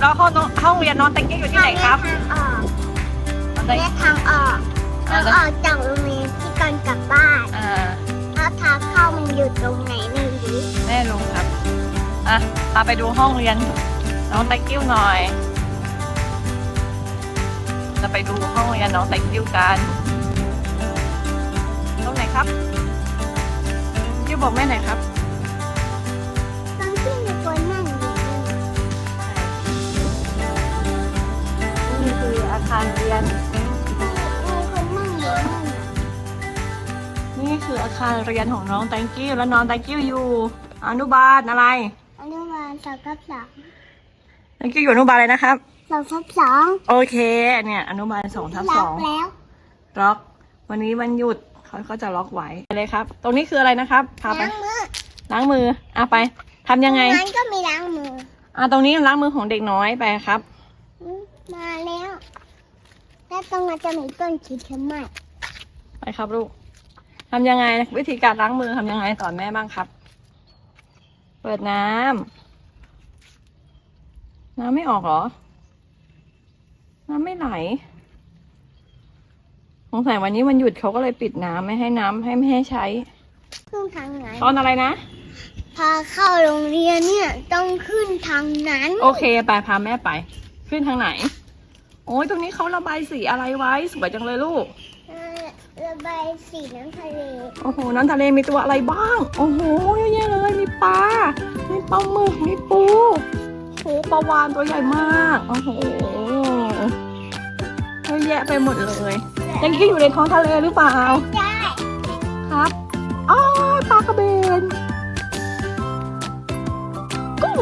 แล้วห้องน้องห้องเรียนน้องแตงกิ้วอยู่ที่ไหนครับทางออกน้องแตงแยกทางออกทางออกจากโรงเรียนที่ก่อนกลับบ้านอ่าแล้วทางเข้ามันอยู่ตรงไหนไม่รู้แม่รู้ครับอะพาไปดูห้องเรียนน้องแตงกิ้วหน่อย จะไปดูห้องเรียนน้องแตงกิ้วกันตรงไหนครับกิ้วบอกแม่หน่อยครับ คืออาคารเรียนของน้องแตงกิ้วแล้วน้องแตงกิ้วอยู่ อนุบาลอะไรอนุบาลสองทับสองแตงกิ้วอยู่อนุบาลเลยนะครับ สองทับสองโอเค เนี่ย อนุบาลสองทับล็สออกงแล้วล็อกวันนี้วันหยุดเขาก็จะล็อกไว้ไปเลยครับ ตรงนี้คืออะไรนะครับพาไปล้างมือล้างมืออะไปทำยังไงนั้นก็มีล้างมือ อะตรงนี้ล้างมือของเด็กน้อยไปครับอืมมาแล้ว แล้วตรงนั้นจะมีต้นคริดขึ้นมาไปครับลูก ทำยังไง วิธีการล้างมือทำยังไงสอนแม่บ้างครับ เปิดน้ำน้ำไม่ออกเหรอ น้ำไม่ไหลสงสัยวันนี้วันหยุดเขาก็เลยปิดน้ำไม่ให้น้ำให้ไม่ให้ใช้ขึ้นทางไหนตอนอะไรนะ พาเข้าโรงเรียนเนี่ยต้องขึ้นทางนั้น โอเคไปพาแม่ไป ขึ้นทางไหน โอ้ยตรงนี้เขาระบายสีอะไรไว้สวยจังเลยลูก เอ่อระบายสีน้ำทะเล โอ้โห น้ำทะเลมีตัวอะไรบ้าง โอ้โห เยอะแยะเลย มีปลา มีปลาหมึก มีปูโอ้โหปลาวานตัวใหญ่มาก โอ้โห เยอะแยะไปหมดเลยยังกี้อยู่ในท้องทะเลหรือเปล่าได้ครับอ้าวปลากระเบน กุ้ง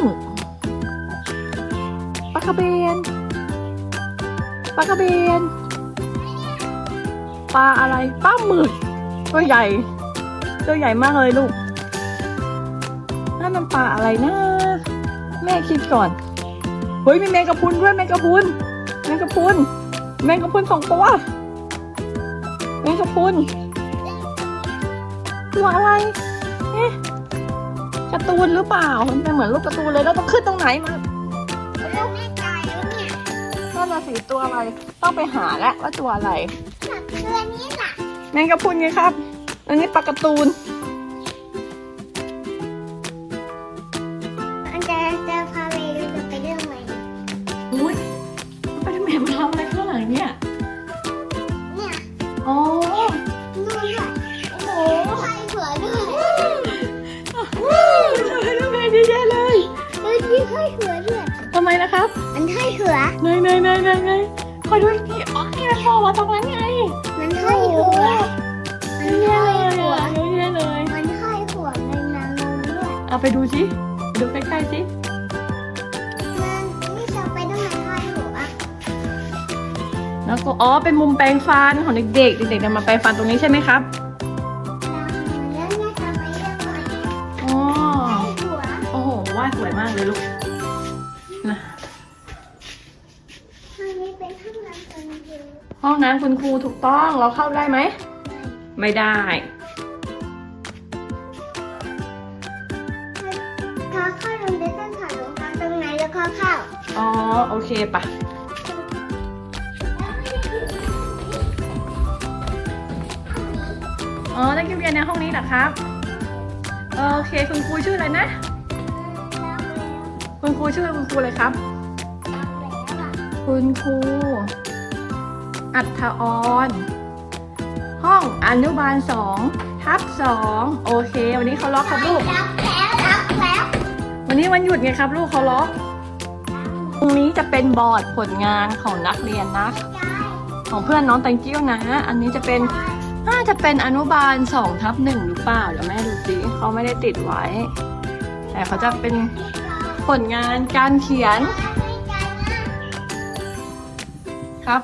ปลากระเบน ปลากระเบน ปลาอะไรปลาหมึกตัวใหญ่ ตัวใหญ่มากเลยลูกนั่นมันปลาอะไรนะ แม่คิดก่อนเฮ้ยมีแมงกะพรุนด้วยแมงกะพรุนแมงกะพรุนแมงกะพรุนสองตัวแมงกะพรุนตัวอะไรเอ๊ะการ์ตูนหรือเปล่ามันเป็นเหมือนรูปการ์ตูนเลยแล้วต้องขึ้นตรงไหนมาแล้วแม่ตายแล้วเนี่ยนั่นน่ะสิตัวอะไรต้องไปหาแล้วว่าตัวอะไรสั ตว์ตัวนี้ล่ะแมงกะพรุนไงครับ อันนี้ปลาการ์ตูน อันจะจะพาไปดูจะไปเรื่องไหนอุ้ยไปทำไมมาทำอะไรข้างหลังเนี่ย เนี่ยอ๋อนู่นด้วยโอ้โหใครหัวด้วยทำไมต้องแพงเยอะแยะเลยเฮ้ยนี่ให้หัวด้วยทำไมนะครับ มันให้หัวไหนไหนไหนไหน ไหนขอดูอีกทีอ๋อนี่มันโผล่มาตรงนั้นไงมันให้หัว มันเยอะให้แยะเลยหัวอะเยอะแยะเลยมันให้หัวในนางลมด้วยเอาไปดูสิไปดูใกล้ๆสิมันนี่จะไปต้องไหนให้หัวแล้วก็อ๋อเป็นมุมแปรงฟันของเด็กๆเด็กๆจะมาแปรงฟันตรงนี้ใช่ไหมครับแล้วเนี่ยจะไปเรื่องไหนอ๋อให้หัวโอ้โหวาดสวยมากเลยลูก ห้องน้ำคุณครูถูกต้องเราเข้าได้ไหม ไม่ได้ พอเข้าโรงเรียนต้องถอดรองเท้าตรงไหนแล้วก็เข้า อ๋อ โอเคปะอ๋อนักเรียนในห้องนี้เหรอครับ โอเคคุณครูชื่ออะไรนะ คุณครูชื่อคุณครูอะไรครับ คุณครู อัฏฐออน ห้องอนุบาลสองทับสองโอเค วันนี้เขาล็อกครับลูก รับแล้วรับแล้ววันนี้วันหยุดไงครับลูกเขาล็อกตรงนี้จะเป็นบอร์ดผลงานของนักเรียนนะ ของเพื่อนน้องแตงกิ้วนะ อันนี้จะเป็นน่าจะเป็นอนุบาลสองทับหนึ่งหรือเปล่าเดี๋ยวแม่ดูสิเขาไม่ได้ติดไว้ แต่เขาจะเป็นผลงานการเขียนครับ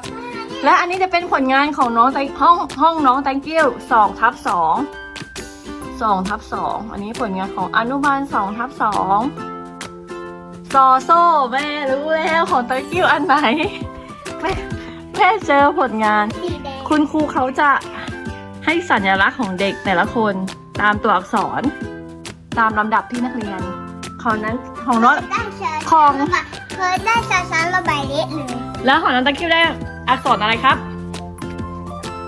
และอันนี้จะเป็นผลงานของน้องแตงห้องห้องน้องแตงกิ้วสองทับสองสองทับสองอันนี้ผลงานของอนุบาลสองทับสองซอโซ่แม่รู้แล้วของแตงกิ้วอันไหนแม่แม่เจอผลงานสีแดงคุณครูเขาจะให้สัญลักษณ์ของเด็กแต่ละคนตามตัวอักษร ตามลำดับที่นักเรียนของนั้นของน้องตั้งเชิญของมาขเคยได้ชาชันระบายเละเลยแล้วของน้องตะคิวได้ อักษรอะไรครับ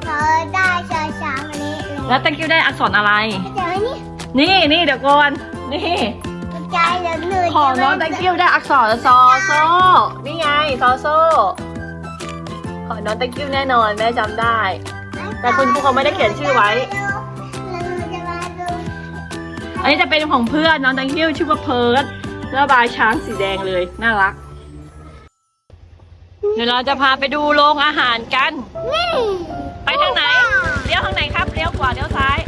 เคยได้ชาชันวันนี้เลยแล้วตะคิวได้อักษรอะไร เดี๋ยวนี่นี่นี่เดี๋ยวก่อนนี่ใจเดี๋ยวหนึ่งของน้องตะคิวได้อักษรซอโซ่นี่ไงซอโซ่ของน้องตะคิวแน่นอนแม่จำได้ แต่คุณครูเขาไม่ได้เขียนชื่อไว้ อันนี้จะเป็นของเพื่อนน้องแตงคิวชื่อว่าเพิร์ดระบายช้างสีแดงเลยน่ารัก เดี๋ยวเราจะพาไปดูโรงอาหารกันนี่ไปทางไหน เลี้ยวทางไหนครับ เลี้ยวขวา เลี้ยวซ้าย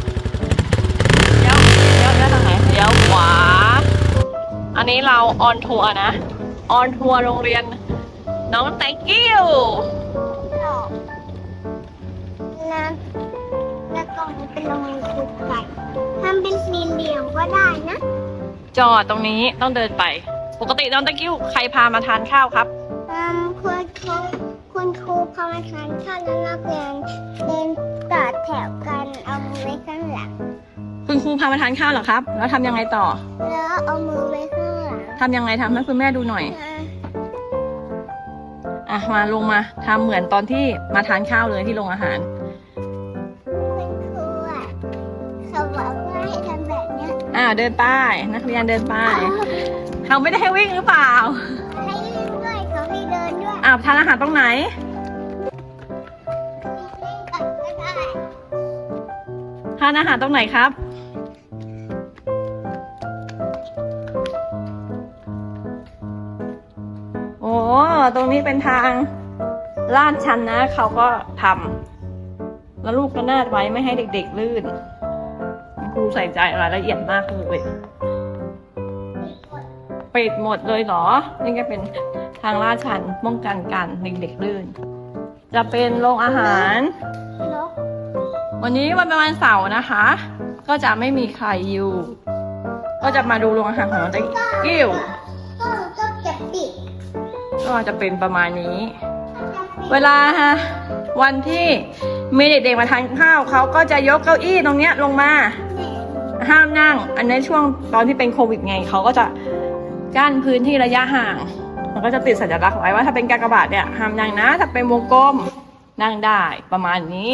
เลี้ยว เลี้ยวเลี้ยวทางไหน เลี้ยวขวา อันนี้เราออนทัวร์นะ ออนทัวร์โรงเรียน น้องแตงคิวแล้วแล้วก็เป็นโรงเรียนครูไก่ทำเป็นสี่เหลี่ยมก็ได้นะ จอดตรงนี้ต้องเดินไป ปกติน้องแตงคิวใครพามาทานข้าวครับ อืมคุณครูคุณครูพามาทานข้าวแล้วนักเรียนเดินต่อแถวกันเอามือไว้ข้างหลัง คุณครูพามาทานข้าวเหรอครับ แล้วทำยังไงต่อแล้วเอามือไว้ข้างหลังทำยังไงทำให้คุณแม่ดูหน่อย อ่าอะมาลงมาทำเหมือนตอนที่มาทานข้าวเลยที่โรงอาหาร คุณครูอะเขาบอกว่าให้ทำแบบเนี้ยอ่าเดินป้ายนักเรียนเดินป้ายเขาไม่ได้ให้วิ่งหรือเปล่า เดินด้วยอ่าทานอาหารตรงไหน ทานอาหารตรงไหนครับ โอ้ตรงนี้เป็นทางลาดชันนะ เขาก็ทำแล้วลูกก็นาดไว้ไม่ให้เด็กๆลื่นคุณครูใส่ใจรายละเอียดมากเลยปิดหมดเลยเหรอ นี่ก็เป็น ทางลาดชันป้องกันการเด็กๆลื่น จะเป็นโรงอาหาร วันนี้วันเป็นวันเสาร์นะคะ ก็จะไม่มีใครอยู่ ก็จะมาดูโรงอาหารของน้องตะกิ้วก็จะปิดก็จะเป็นประมาณนี้ เวลาฮะวันที่มีเด็กๆมาทานข้าวเขาก็จะยกเก้าอี้ตรงเนี้ยลงมา ห้ามนั่ง อันนี้ช่วงตอนที่เป็นโควิดไงเขาก็จะกั้นพื้นที่ระยะห่าง ก็จะติดสัญลักษณ์ไว้ว่าถ้าเป็นกากบาทเนี่ยห้ามนั่งนะถ้าเป็นวงกลมนั่งได้ประมาณนี้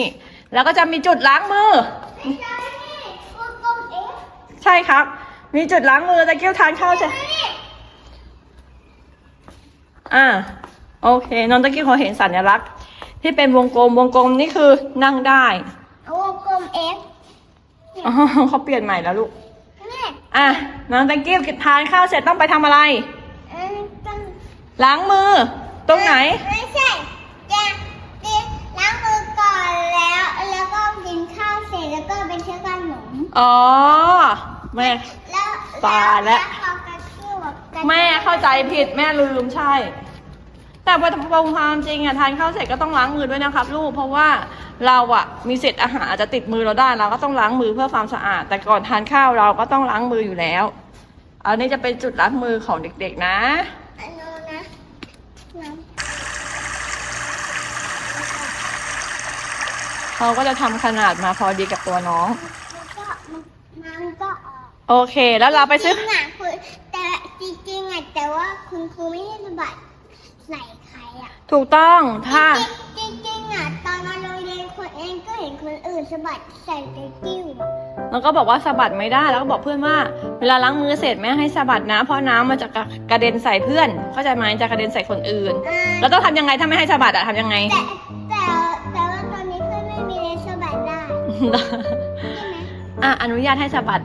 แล้วก็จะมีจุดล้างมือไม่ใช่นี่คุณกลมเอ๊ะใช่ครับ มีจุดล้างมือตะเกียวทานข้าวใช่อ่าโอเคน้องตะกี้เขาเห็นสัญลักษณ์ ที่เป็นวงกลมวงกลมนี่คือนั่งได้วงกลมเอฟอ๋อเขาเปลี่ยนใหม่แล้วลูกนี่อะน้องตะกี้ทานข้าวเสร็จต้องไปทำอะไรเออต้อง ล้างมือ ตรงไหน ไม่ใช่จะกินล้างมือก่อนแล้ว แล้วก็กินข้าวเสร็จแล้วก็ไปเชื่อขนมอ๋อ แม่ แล้วตายแล้วเขากระชื่อว่ากระแม่เข้าใจผิดแม่ลืมใช่ แต่พอความจริงอะทานข้าวเสร็จก็ต้องล้างมือด้วยนะครับ ลูกเพราะว่าเราอะมีเศษอาหารอาจจะติดมือเราได้เราก็ต้องล้างมือเพื่อความสะอาด แต่ก่อนทานข้าวเราก็ต้องล้างมืออยู่แล้ว อันนี้จะเป็นจุดล้างมือของเด็ก ๆ นะ อันนู้นนะน้ำ เขาก็จะทำขนาดมาพอดีกับตัวน้อง มันก็มันน้ำก็ออกโอเค แล้วเราไปซื้อ จริงๆอะคุณแต่จริงๆอะแต่ว่าคุณครูไม่ได้สะบัดใส่ใครอะถูกต้องถ้า จริงๆจริงๆอะตอนมาโรงเรียนคนเองก็เห็นคนอื่นสะบัดใส่เด็กกิ้วอะแล้วก็บอกว่าสะบัดไม่ได้ แล้วก็บอกเพื่อนว่า เวลาล้างมือเสร็จแม่ให้สะบัดนะ เพราะน้ำมันจะกระเด็นใส่เพื่อน เข้าใจไหมจะกระเด็นใส่คนอื่น อ่าแล้วต้องทำยังไงถ้าไม่ให้สะบัดอะทำยังไง แต่แต่ อะอนุญาตให้สะบัด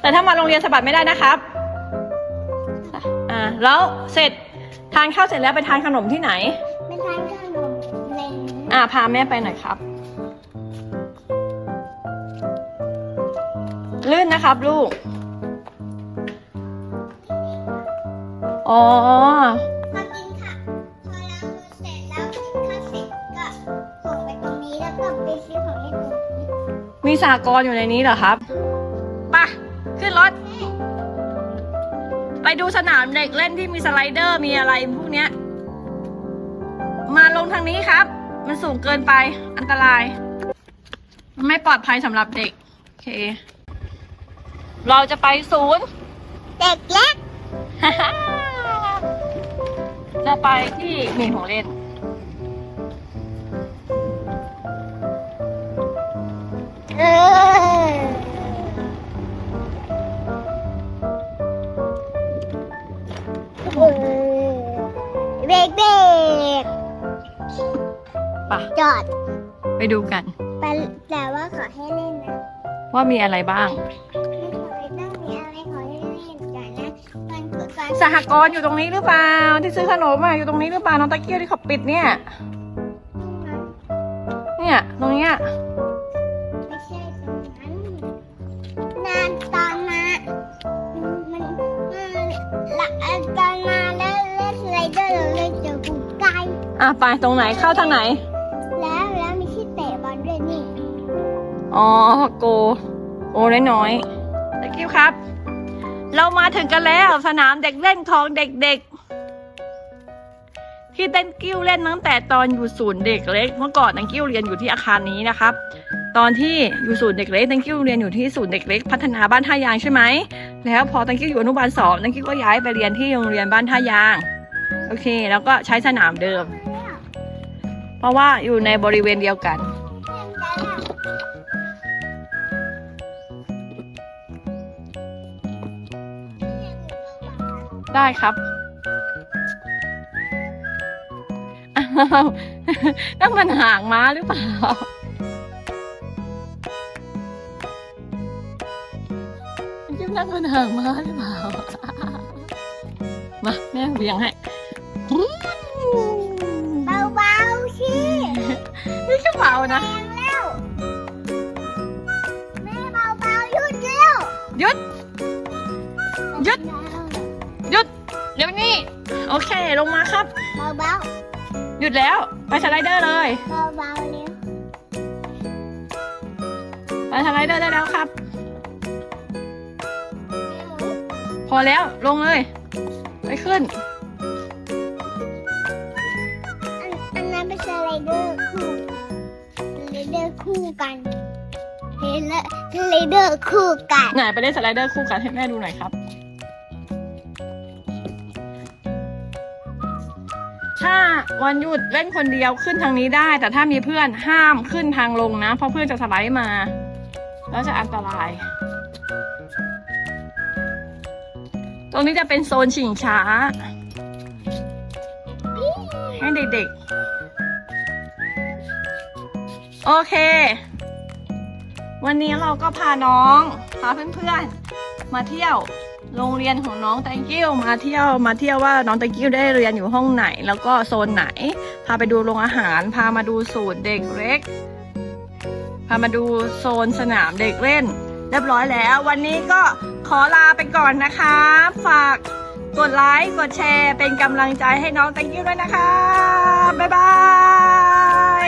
แต่ถ้ามาโรงเรียนสะบัดไม่ได้นะครับ อ่า แล้วเสร็จทานข้าวเสร็จแล้วไปทานขนมที่ไหนไม่ทานขนมเล็งอ่า พาแม่ไปหน่อยครับ ลื่นนะครับลูก อ๋อ มีสากรณ์อยู่ในนี้เหรอครับไปะขึ้นรถ ไปดูสนามเด็กเล่นที่มีสไลเดอร์มีอะไรพวกเนี้ย มาลงทางนี้ครับ มันสูงเกินไปอันตราย มันไม่ปลอดภัยสำหรับเด็ก โอเค เราจะไปศูนย์ เด็กเล็ก จะไปที่มีของเล่น จอด ไปดูกัน ไปแต่ว่าขอให้เล่นนะว่ามีอะไรบ้างไม่ขอให้ต้องมีอะไรขอให้เล่นก่อนนะมันคือการสหกรณ์อยู่ตรงนี้หรือเปล่า ที่ซื้อขนมอะอยู่ตรงนี้หรือเปล่าน้องตะเกียวที่เขาปิดเนี่ย เนี่ยตรงเนี้ยไม่ใช่ตรงนั้นนานตอนมามันมันละตอนมาแล้วเล่นสไลเดอร์เราเลยเจอกูไกลอะไปตรงไหนเข้าทางไหน อ๋อโก โอ้น้อยๆตะกิ้วครับ เรามาถึงกันแล้วสนามเด็กเล่นของเด็กๆ ที่เต้นกิ้วเล่นตั้งแต่ตอนอยู่ศูนย์เด็กเล็ก เมื่อก่อนตังกิ้วเรียนอยู่ที่อาคารนี้นะครับ ตอนที่อยู่ศูนย์เด็กเล็กตังกิ้วเรียนอยู่ที่ศูนย์เด็กเล็กพัฒนาบ้านท่ายางใช่ไหม แล้วพอตังกิ้วอยู่อนุบาลสองตังกิ้วก็ย้ายไปเรียนที่โรงเรียนบ้านท่ายาง โอเค แล้วก็ใช้สนามเดิม เพราะว่าอยู่ในบริเวณเดียวกัน ได้ครับอ้าวนั่นมันห่างม้าหรือเปล่าจิ้มนั่งมันห่างม้าหรือเปล่า มาแม่เวียงให้เบาๆสินี่ก็เบานะ โอเค ลงมาครับเบาหยุดแล้ว ไปสไลเดอร์เลยๆเบาๆเร็วไปสไลเดอร์ได้แล้วครับ พอแล้วลงเลย ไปขึ้น อันอันนั้นเป็นสไลเดอร์คู่สไลเดอร์คู่กันสไลเดอร์สไลเดอร์คู่กัน ไหนไปเล่นสไลเดอร์คู่กันให้แม่ดูหน่อยครับ ถ้าวันหยุดเล่นคนเดียวขึ้นทางนี้ได้ แต่ถ้ามีเพื่อนห้ามขึ้นทางลงนะ เพราะเพื่อนจะสไลด์มา แล้วจะอันตราย ตรงนี้จะเป็นโซนชิงช้า ให้เด็กๆ โอเค วันนี้เราก็พาน้อง พาเพื่อนๆ มาเที่ยว โรงเรียนของน้องแตงกิ้วมาเที่ยวมาเที่ยวว่าน้องแตงกิ้วได้เรียนอยู่ห้องไหน แล้วก็โซนไหน พาไปดูโรงอาหาร พามาดูศูนย์เด็กเล็ก พามาดูโซนสนามเด็กเล่น เรียบร้อยแล้ว วันนี้ก็ขอลาไปก่อนนะคะ ฝากกดไลค์กดแชร์เป็นกำลังใจให้น้องแตงกิ้วด้วยนะคะ บ๊ายบาย